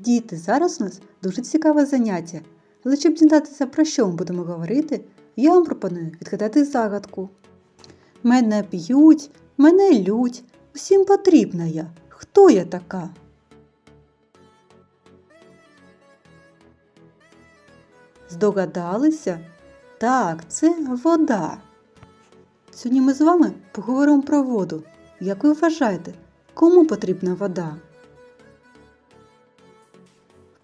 Діти, зараз у нас дуже цікаве заняття. Але щоб дізнатися, про що ми будемо говорити, я вам пропоную відгадати загадку. Мене п'ють, мене лють, усім потрібна я. Хто я така? Здогадалися? Так, це вода. Сьогодні ми з вами поговоримо про воду. Як ви вважаєте, кому потрібна вода?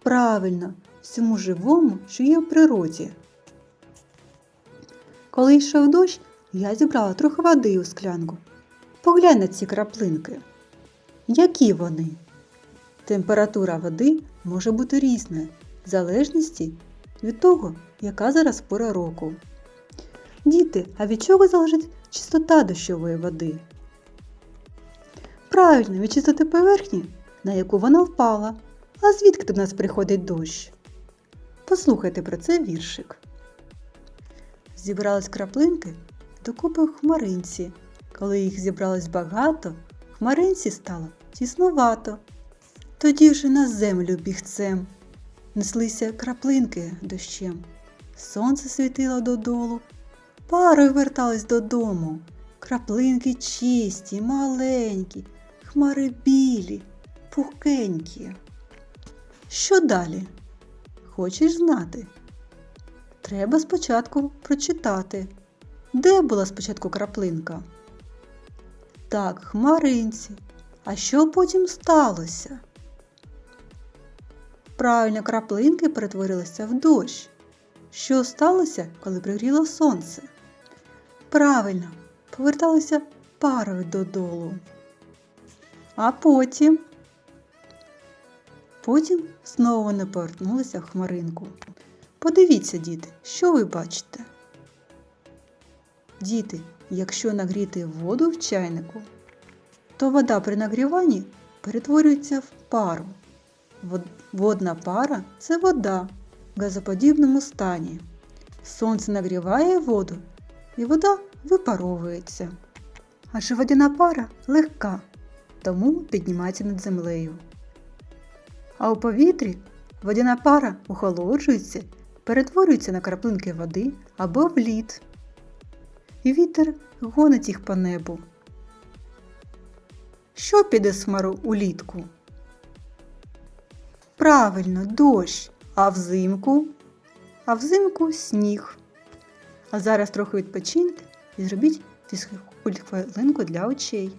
Правильно, всьому живому, що є в природі. Коли йшов дощ, я зібрала трохи води у склянку. Поглянь на ці краплинки. Які вони? Температура води може бути різною, в залежності від того, яка зараз пора року. Діти, а від чого залежить чистота дощової води? Правильно, від чистоти поверхні, на яку вона впала. А звідки до нас приходить дощ? Послухайте про це віршик. Зібрались краплинки докупи в хмаринці. Коли їх зібралось багато, хмаринці стало тіснувато. Тоді вже на землю бігцем неслися краплинки дощем. Сонце світило додолу, парою вертались додому. Краплинки чисті, маленькі, хмари білі, пухкенькі. Що далі? Хочеш знати? Треба спочатку прочитати. Де була спочатку краплинка? Так, хмаринці. А що потім сталося? Правильно, краплинки перетворилися в дощ. Що сталося, коли пригріло сонце? Правильно, поверталися парою додолу. А потім. Потім знову вони повернулися в хмаринку. Подивіться, діти, що ви бачите? Діти, якщо нагріти воду в чайнику, то вода при нагріванні перетворюється в пару. Водна пара це вода в газоподібному стані. Сонце нагріває воду і вода випаровується. Адже водяна пара легка, тому піднімається над землею. А у повітрі водяна пара охолоджується, перетворюється на краплинки води або в лід. І вітер гонить їх по небу. Що піде з хмару улітку? Правильно, дощ, а взимку? А взимку сніг. А зараз трохи відпочиньте і зробіть фізкульт хвилинку для очей.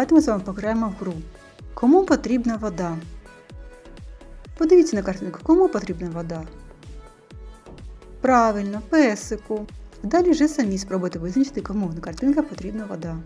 Давайте ми з вами пограємо в гру. Кому потрібна вода? Подивіться на картинку, кому потрібна вода? Правильно, песику. Далі вже самі спробуйте визначити, кому на картинках потрібна вода.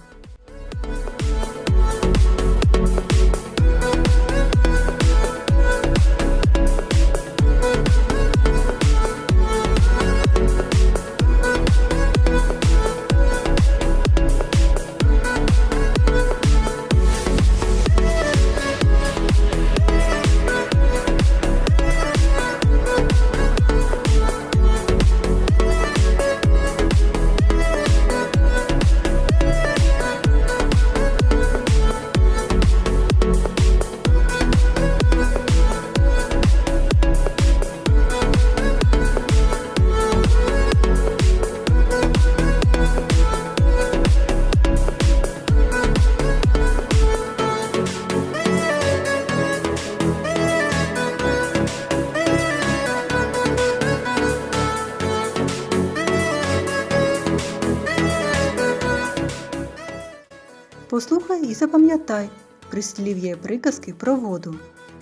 Послухай і запам'ятай прислів'я і приказки про воду.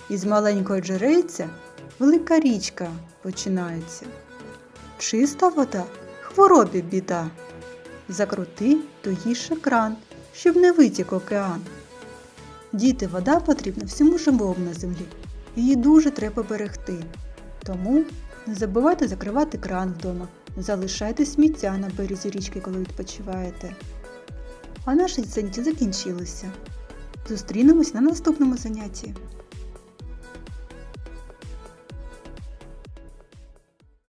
Із маленького джерельця велика річка починається. Чиста вода хворобі біда. Закрути тугіше кран, щоб не витік океан. Діти, вода потрібна всьому живому на землі. Її дуже треба берегти. Тому не забувайте закривати кран вдома, залишайте сміття на березі річки, коли відпочиваєте. А наші заняття закінчилися. Зустрінемось на наступному занятті.